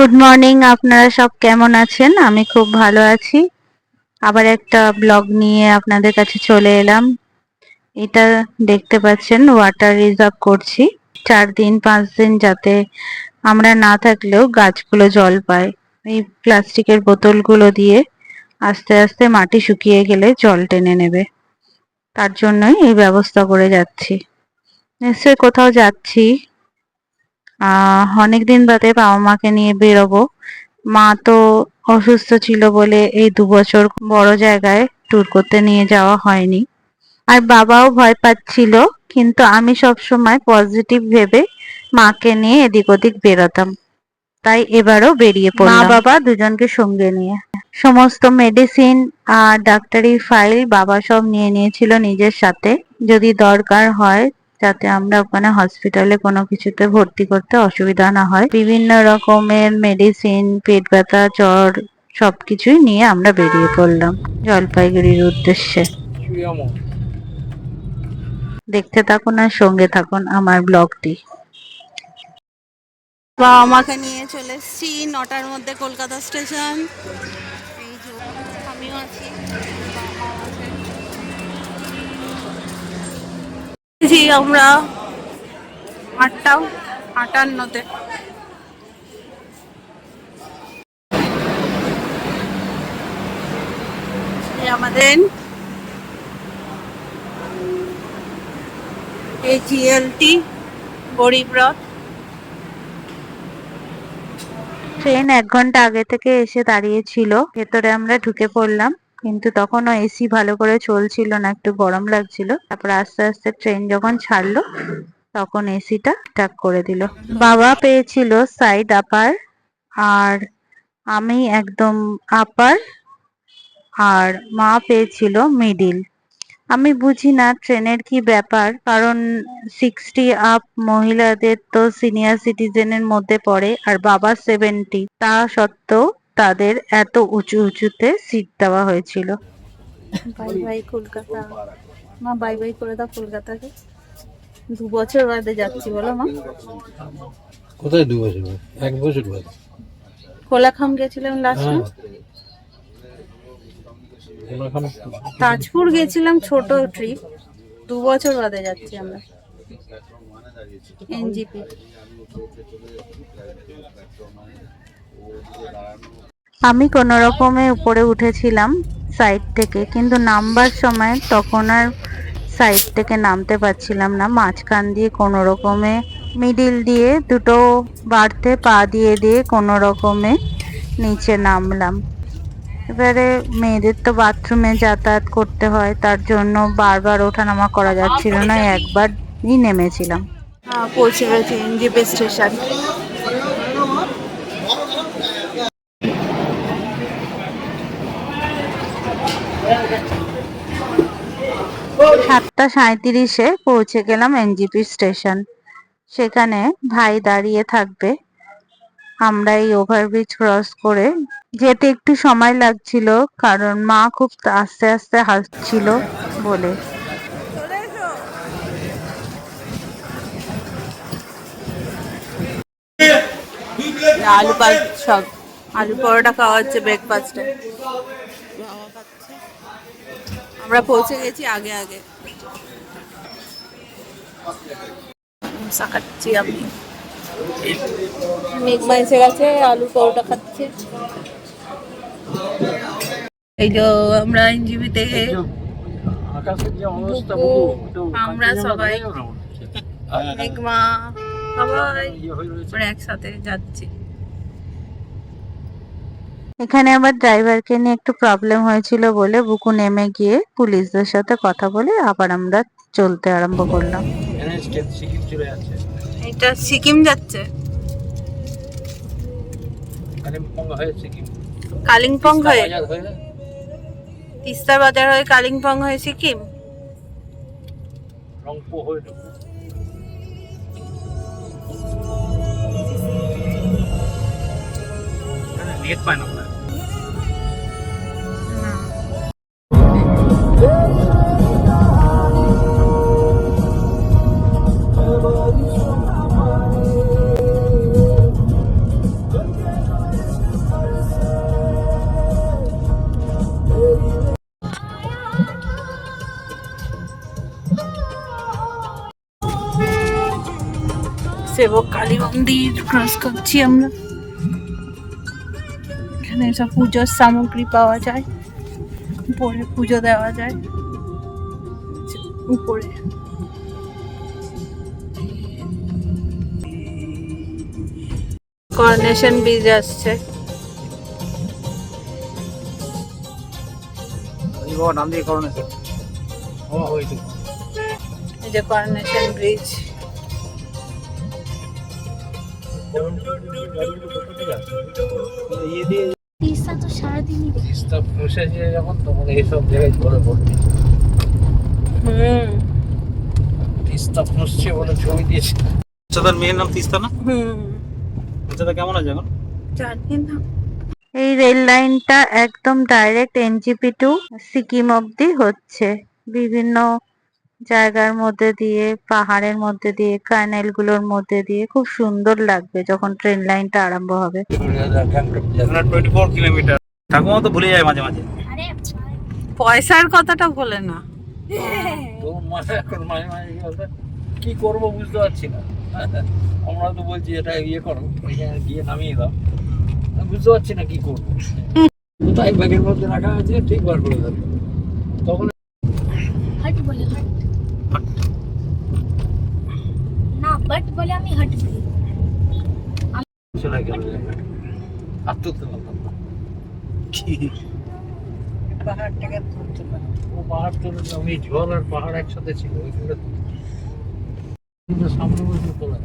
Good morning আপনারা সব কেমন আছেন? আমি খুব ভালো আছি। আবার একটা ব্লগ নিয়ে আপনাদের কাছে চলে এলাম। এটা দেখতে পাচ্ছেন ওয়াটার রিজার্ভ করছি। চার দিন, পাঁচ দিন যাতে আমরা না থাকলেও গাছগুলো জল পায়। এই প্লাস্টিকের বোতলগুলো দিয়ে আস্তে আস্তে মাটি শুকিয়ে গেলে জল টেনে নেবে। তার জন্যই এই ব্যবস্থা করে যাচ্ছি। নিশ্চয়ই কোথাও যাচ্ছি। আহ অনেকদিন বাদে বাবা মাকে নিয়ে বেরোবো। মা তো অসুস্থ ছিল বলে এই দু বছর বড় জায়গায় ট্যুর করতে নিয়ে যাওয়া হয়নি। আর বাবাও ভয় পাচ্ছিল কিন্তু আমি সব সময় পজিটিভ ভেবে মাকে নিয়ে এদিক ওদিক বেরোতাম। তাই এবারও বেরিয়ে পড়লাম। মা বাবা দুজনকে সঙ্গে নিয়ে। সমস্ত মেডিসিন আর ডাক্তারি ফাইল বাবা সব নিয়ে নিয়েছিল নিজের সাথে। যদি দরকার হয় যাতে আমরা ওখানে হসপিটালে কোনো কিছুতে ভর্তি করতে অসুবিধা না হয়। বিভিন্ন রকমের মেডিসিন পেট ব্যথা জ্বর সবকিছুই নিয়ে আমরা বেরিয়ে পড়লাম জলপাইগুড়ির উদ্দেশ্যে। দেখতে থাকুন আর সঙ্গে থাকুন আমার ব্লগটি। বাবা মাকে নিয়ে চলে এসেছি নটার মধ্যে কলকাতা স্টেশন। আমিও আছি। জি আমরা আটটা আটান্নতে। আমাদের এই জিএলটি গরিবরথ ট্রেন এক ঘণ্টা আগে থেকে এসে দাঁড়িয়েছিল ভেতরে আমরা ঢুকে পড়লাম। কিন্তু তখনও এসি ভালো করে চলছিল না, একটু গরম লাগছিল। তারপর আস্তে আস্তে ট্রেন যখন ছাড়লো, তখন এসিটা টাক করে দিল। বাবা পেয়েছিল সাইড আপার আর আমি একদম আপার আর মা পেয়েছিল মিডিল আমি বুঝি না ট্রেনের কি ব্যাপার, কারণ সিক্সটি আপ মহিলাদের তো সিনিয়র সিটিজেনের মধ্যে পড়ে, আর বাবা সেভেন্টি তা সত্ত্বেও তাদের এত উঁচু উঁচুতে সিট দেওয়া হয়েছিল। Bye bye Kolkata. মা বাই বাই করে দাও কলকাতাকে। দু বছর বাদে যাচ্ছি বলো মা। কোথায় দু বছর বাদে? এক বছর বাদে। কোলাখাম গেছিলাম লাস্ট হ্যাঁ। কোলাখাম। তাজপুর গেছিলাম ছোট ট্রিপ দু বছর বাদে যাচ্ছি আমরা। এনজিপি। আমি কোনো রকমে উপরে উঠেছিলাম সাইড থেকে, কিন্তু নামবার সময় তখন আর সাইড থেকে নামতে পারছিলাম না। মাঝখান দিয়ে কোনো রকমে মিডিল দিয়ে দুটো বাড়তে পা দিয়ে দিয়ে কোনো রকমে নিচে নামলাম। এবারে মেয়েদের তো বাথরুমে যাতায়াত করতে হয়, তার জন্য বারবার ওঠানামা করা যাচ্ছিল না, একবারই নেমেছিলাম। পৌঁছে গেছি এনজিপি স্টেশন। সাতটা সাঁইত্রিশে পৌঁছে গেলাম এনজিপি স্টেশন। সেখানে ভাই দাঁড়িয়ে থাকবে। আমরা এই ওভারব্রিজ ক্রস করে যেতে একটু সময় লাগছিল, কারণ মা খুব আস্তে আস্তে হাসছিল বলে। আলু সব আলু পরোটা খাওয়া হচ্ছে ব্রেকফাস্টে আমরা পৌঁছে গেছি আগে আগে। খাচ্ছি আমি মেঘমা এসে গেছে আলু পরোটা খাচ্ছে। এই যে আমরা এনজিবি থেকে আমরা সবাই মেঘমা সবাই আমরা একসাথে যাচ্ছি। এখানে আবার ড্রাইভারকে নিয়ে একটু প্রবলেম হয়েছিল বলে বুকু নেমে গিয়ে পুলিশদের সাথে কথা বলে আবার আমরা চলতে আরম্ভ করলাম। এটা সিকিম যাচ্ছে। কালিম্পং হয়ে সিকিম। কালিম্পং হয়ে। তিস্তা বাজার হয়ে কালিম্পং হয়ে সিকিম? রংপো হয়ে নেট পায় না। সেবক কালী মন্দির ক্রস করছি আমরা। এখানে সব পুজোর সামগ্রী পাওয়া যায় উপরে পুজো দেওয়া যায় উপরে। করনেশন বীজ আসছে। নাম দিয়ে করো না ও হয়েছে। এই যে করনেশন ব্রিজ তিস্তা তো সারাদিনই তিস্তা বসেছে যখন তখন এইসব জায়গায় ঝরে পড়বে হুম। তিস্তা ফুসছে বলে ছবি দিয়েছে। আচ্ছা তার মেয়ের নাম তিস্তা না? হুম। আচ্ছা তা কেমন আছে এখন? জানি না। এই রেল লাইনটা একদম ডাইরেক্ট এনজিপি টু সিকিম অবধি হচ্ছে। বিভিন্ন জায়গার মধ্যে দিয়ে পাহাড়ের মধ্যে দিয়ে কানেলগুলোর মধ্যে দিয়ে খুব সুন্দর লাগবে যখন ট্রেন লাইনটা আরম্ভ হবে। ঠাকুমা তো ভুলে যায় মাঝে মাঝে। পয়সার কথাটা বলে না। তো মাঝে মাঝে মাঝে কি করব বুঝতে পারছি না। আমরা তো বলছি এটা ইয়ে করো গিয়ে নামিয়ে দাও। বুঝতে পারছি না কি করব। কোথায় ব্যাগের মধ্যে রাখা আছে? ঠিক বার করে দেবে। তখন হট বলে হট না বাট বলে আমি হট বলি চলে গেল আর তুলতে পারলাম না। পাহাড়টাকে তুলতে পারে ও পাহাড় তো আমি জল আর পাহাড় একসাথে ছিল ওইখানে সামনে বসে তোলা।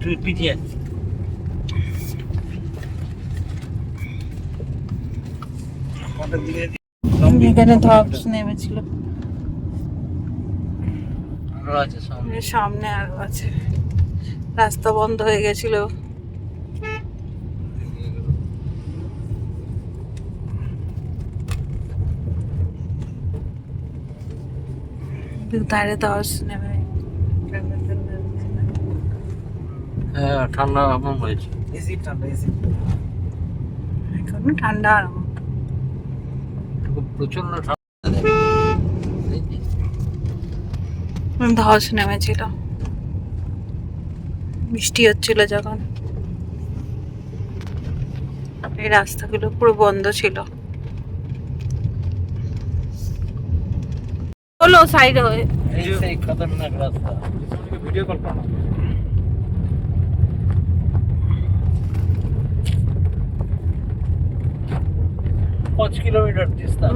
তুই পিছিয়ে এখানে ধপস নেমেছিল। আরও আছে সামনে? সামনে আরও আছে। রাস্তা বন্ধ হয়ে গেছিল। ধারে ধস নেমে হ্যাঁ ঠান্ডা আমার হয়েছে। এসি ঠান্ডা এসি এখন ঠান্ডা আরাম। খুব প্রচণ্ড ধস নেমেছিল। বৃষ্টি হচ্ছিল যখন। এই রাস্তাগুলো পুরো বন্ধ ছিল। হলো সাইড হয়ে খতরনাক রাস্তা। ভিডিও কল পাঁচ কিলোমিটার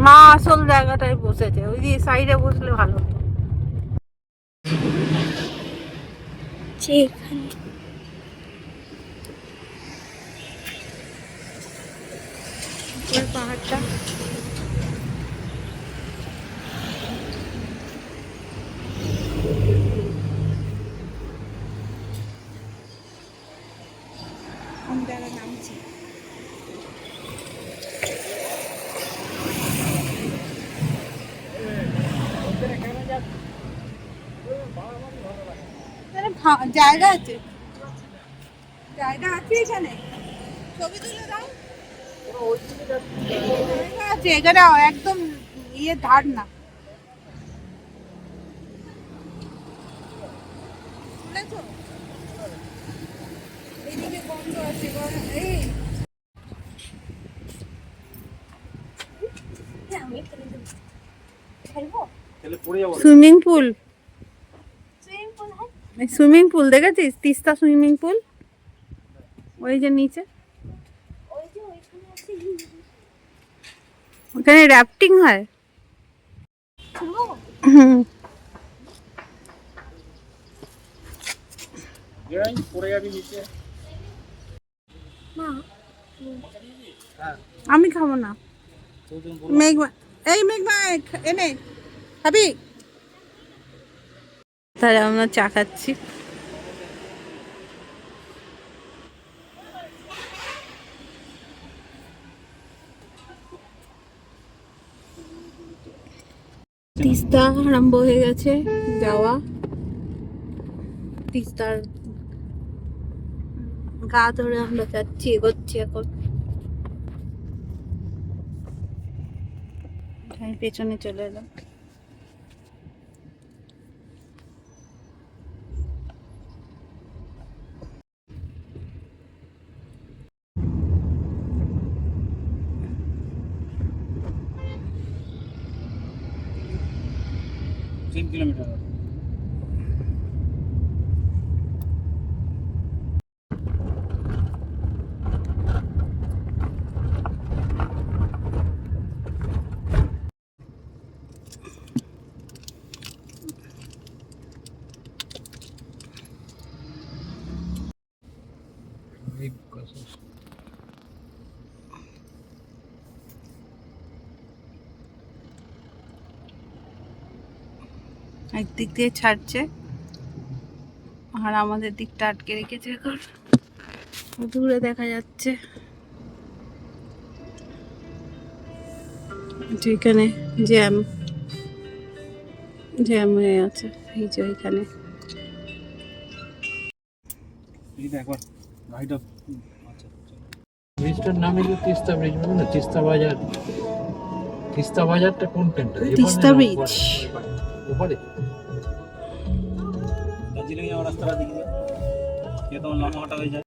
মা আসল জায়গাটায় বসেছে। ওই যে সাইডে বসলে ভালো হতো যে এখানে উপর পাহাড়টা আরে ভা- জায়গা আছে জায়গা আছে এখানে ছবি তুলে দাও জায়গা আছে এখানে একদম ইয়ে ধার না শুনেছো? এইদিকে বন্ধ আছে বন্ধ- এই আমি ফেলে দেবো খেলব তাহলে পড়ে যাব সুইমিং পুল সুইমিং পুল হয় সুইমিং পুল দেখেছিস? Teesta swimming pool? ওই যে নিচে। ওখানে র্যাফটিং হয়? আমি খাব না। এই মেঘমা এনে খাবি তাহলে আমরা চা খাচ্ছি। তিস্তা আরম্ভ হয়ে গেছে যাওয়া। তিস্তার গা ধরে আমরা যাচ্ছি, এগোচ্ছি এখন। পেছনে চলে এলাম। তিন কিলোমিটার একদিক দিয়ে ছাড়ছে। আর আমাদের দিকটা আটকে রেখেছে এখন। দূরে দেখা যাচ্ছে। যে এখানে জ্যাম জ্যাম হয়ে আছে। এই যে এখানে। গাড়িটা আচ্ছা ব্রিজটার নামে তিস্তা ব্রিজ তিস্তা বাজার। তিস্তা বাজারটা কোন ট্রেনটা তিস্তা ব্রিজ। ওপারে দার্জিলিং যাওয়ার রাস্তাটা দিকে তোমার লম্বা হয়ে যায়।